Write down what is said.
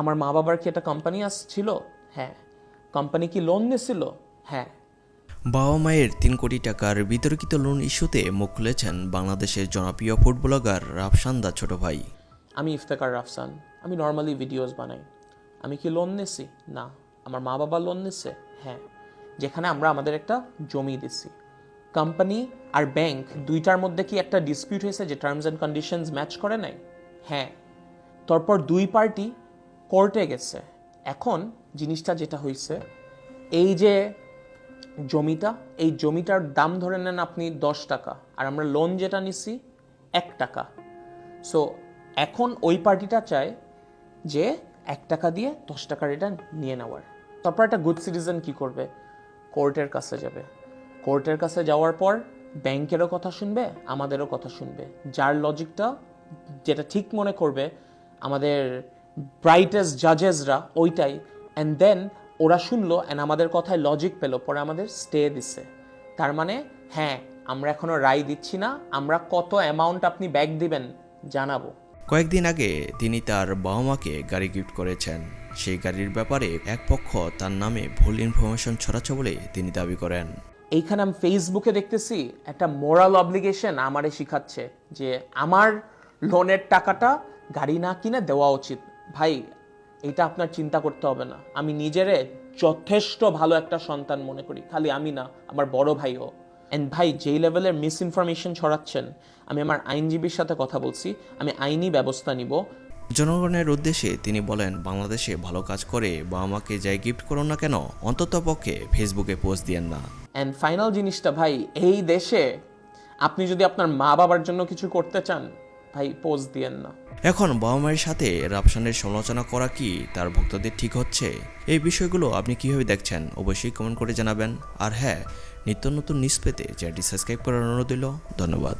আমার মা বাবার কি একটা কোম্পানি আসছিল? হ্যাঁ। কোম্পানি কি লোন নিয়েছিল? হ্যাঁ। বাবা মায়ের তিন কোটি টাকার বিতর্কিত লোন ইস্যুতে মুখ খুলেছেন বাংলাদেশের জনপ্রিয় ফুড ব্লগার রাফসান্দা ছোট ভাই। আমি ইফতেকার রাফসান। আমি নর্মালি ভিডিওস বানাই। আমি কি লোন নিছি? না। আমার মা বাবা লোন নিছে? হ্যাঁ। যেখানে আমরা আমাদের একটা জমি দিছি। কোম্পানি আর ব্যাংক দুইটার মধ্যে কি একটা ডিসপিউট হয়েছে যে টার্মস অ্যান্ড কন্ডিশনস ম্যাচ করে নাই? হ্যাঁ। তারপর দুই পার্টি কোর্টে গেছে। এখন জিনিসটা যেটা হয়েছে এই যে জমিটা, এই জমিটার দাম ধরে নেন আপনি দশ টাকা, আর আমরা লোন যেটা নিছি এক টাকা। সো এখন ওই পার্টিটা চায় যে এক টাকা দিয়ে দশ টাকা রিটার্ন নিয়ে নেওয়ার। তারপর একটা গুড সিটিজেন কি করবে? কোর্টের কাছে যাবে। কোর্টের কাছে যাওয়ার পর ব্যাংকেরও কথা শুনবে, আমাদেরও কথা শুনবে। যার লজিকটা যেটা ঠিক মনে করবে, আমাদের ব্রাইটেস্ট জাজেসরা ওইটাই অ্যান্ড দেন ওরা শুনলো অ্যান্ড আমাদের কথায় লজিক পেল পরে আমাদের স্টে দিছে। তার মানে হ্যাঁ আমরা এখনও রায় দিচ্ছি না আমরা কত অ্যামাউন্ট আপনি ব্যাক দিবেন জানাব। কয়েকদিন আগে তিনি তার বাবা মাকে গাড়ি গিফট করেছেন। সেই গাড়ির ব্যাপারে এক পক্ষ তার নামে ভুল ইনফরমেশন ছড়াচ্ছে বলে তিনি দাবি করেন। এইখানে আমি ফেসবুকে দেখতেছি একটা মোরাল অব্লিগেশন আমারে শিখাচ্ছে যে আমার লোনের টাকাটা গাড়ি না কিনে দেওয়া উচিত ভাই এটা আপনার চিন্তা করতে হবে না। আমি নিজেরে যথেষ্ট ভালো একটা সন্তান মনে করি। খালি আমি না আমার বড় ভাইও। অ্যান্ড ভাই যেই লেভেলের মিস ইনফরমেশন ছড়াচ্ছেন আমি আমার আইনজীবীর সাথে কথা বলছি আমি আইনি ব্যবস্থা নিব। জনগণের উদ্দেশ্যে তিনি বলেন বাংলাদেশে ভালো কাজ করে বাবা আমাকে যাই গিফট করুন না কেন অন্তত পক্ষে ফেসবুকে পোস্ট দিয়েন না। অ্যান্ড ফাইনাল জিনিসটা ভাই এই দেশে আপনি যদি আপনার মা বাবার জন্য কিছু করতে চান ভাই পোজ দিয়েন না। এখন বাবা মায়ের সাথে রাপসানের সমালোচনা করা কি তার ভক্তদের ঠিক হচ্ছে? এই বিষয়গুলো আপনি কীভাবে দেখছেন? অবশ্যই কমেন্ট করে জানাবেন। আর হ্যাঁ নিত্য নতুন নিউজ পেতে চ্যানেলটি সাবস্ক্রাইব করার অনুরোধ দিল ধন্যবাদ।